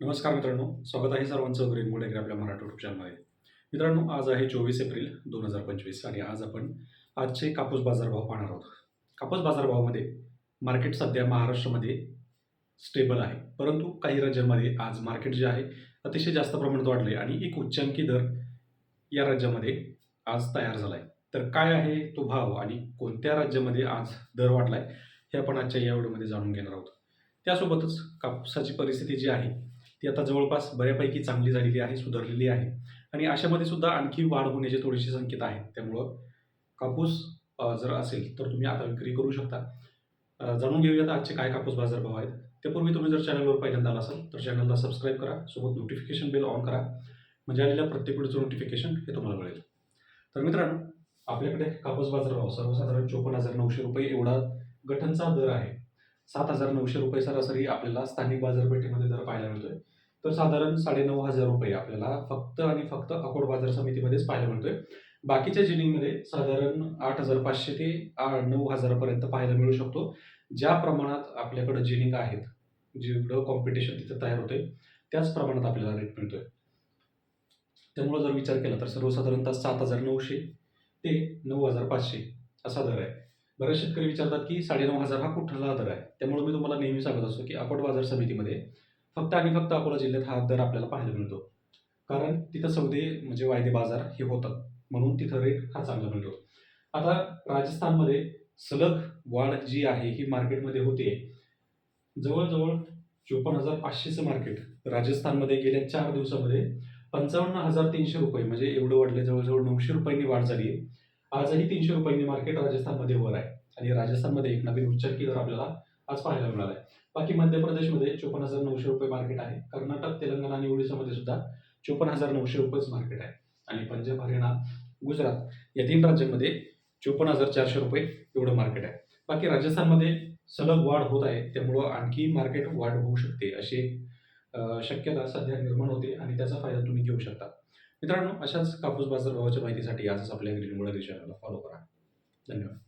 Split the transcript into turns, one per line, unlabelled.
नमस्कार मित्रांनो स्वागत आहे सर्वांचं ग्रीन मोड आपल्या मराठी युट्यूब चॅनलमध्ये मित्रांनो आज आहे चोवीस एप्रिल दोन हजार पंचवीस आणि आज आपण आजचे कापूस बाजारभाव पाहणार आहोत. कापूस बाजारभावामध्ये मार्केट सध्या महाराष्ट्रामध्ये स्टेबल आहे. परंतु काही राज्यांमध्ये आज मार्केट जे आहे अतिशय जास्त प्रमाणात वाढले आणि एक उच्चांकी दर या राज्यामध्ये आज तयार झाला आहे तर काय आहे तो भाव आणि कोणत्या राज्यामध्ये आज दर वाढला आहे हे आपण आजच्या या व्हिडिओमध्ये जाणून घेणार आहोत. त्यासोबतच कापसाची परिस्थिती जी आहे ती आता जवळपास बऱ्यापैकी चांगली झालेली आहे सुधारलेली आहे. आणि अशामध्ये सुद्धा आणखी वाढ होण्याचे थोडेसे संकेत आहेत. त्यामुळं कापूस जर असेल तर तुम्ही आता विक्री करू शकता. जाणून घेऊयात आजचे काय कापूस बाजारभाव आहेत. त्यापूर्वी तुम्ही जर चॅनलवर पहिल्यांदा आला असाल तर चॅनलला सबस्क्राईब करा सोबत नोटिफिकेशन बेल ऑन करा. म्हणजे आलेल्या प्रत्येक वेळेचं नोटिफिकेशन हे तुम्हाला मिळेल. तर मित्रांनो आपल्याकडे कापूस बाजारभाव सर्वसाधारण चोपन्न हजार नऊशे रुपये एवढा गठनचा दर आहे. सात हजार नऊशे रुपये सरासरी आपल्याला स्थानिक बाजारपेठेमध्ये दर पाहायला मिळतोय. तर साधारण साडेनऊ हजार रुपये आपल्याला फक्त आणि फक्त अकोट बाजार समितीमध्येच पाहायला मिळतोय. बाकीच्या जिनिंगमध्ये साधारण आठ हजार पाचशे ते नऊ हजारापर्यंत पाहायला मिळू शकतो. ज्या प्रमाणात आपल्याकडे जिनिंग आहेत जेवढं कॉम्पिटिशन तिथं तयार होते त्याच प्रमाणात आपल्याला रेट मिळतोय. त्यामुळे जर विचार केला तर सर्वसाधारणतः सात हजार नऊशे ते नऊ हजार पाचशे असा दर आहे. बरेच शेतकरी विचारतात की साडेनऊ हजार हा कुठला दर आहे? त्यामुळे मी तुम्हाला नेहमी सांगत असतो की अकोट बाजार समितीमध्ये फक्त आणि फक्त अकोला जिल्ह्यात हा दर आपल्याला पाहायला मिळतो. कारण तिथं सौदे म्हणजे वायदे बाजार हे होतात. म्हणून तिथं रेट हा चांगला मिळतो. आता राजस्थानमध्ये सलग वाढ जी आहे ही मार्केटमध्ये होते. जवळजवळ चोपन्न हजार पाचशेचं मार्केट राजस्थानमध्ये गेल्या चार दिवसामध्ये पंचावन्न हजार तीनशे रुपये म्हणजे एवढं वाढले जवळजवळ नऊशे रुपयांनी वाढ झाली आहे. आजही तीनशे रुपयांनी मार्केट राजस्थानमध्ये वर आहे. आणि राजस्थानमध्ये एक नवीन उच्चांकी दर आपल्याला आज पाहायला मिळाला आहे. बाकी मध्य प्रदेशमध्ये चोपन्न हजार नऊशे रुपये मार्केट आहे. कर्नाटक तेलंगणा आणि ओडिशामध्ये सुद्धा चोपन्न हजार नऊशे रुपयेच मार्केट आहे. आणि पंजाब हरियाणा गुजरात या तीन राज्यांमध्ये चोपन्न हजार चारशे रुपये एवढं मार्केट आहे. बाकी राजस्थानमध्ये सलग वाढ होत आहे. त्यामुळं आणखी मार्केट वाढ होऊ शकते अशी शक्यता सध्या निर्माण होते. आणि त्याचा फायदा तुम्ही घेऊ शकता. मित्रांनो अशाच कापूस बाजार भावाच्या माहितीसाठी आजच आपल्या ग्रीन चॅनलला फॉलो करा. धन्यवाद.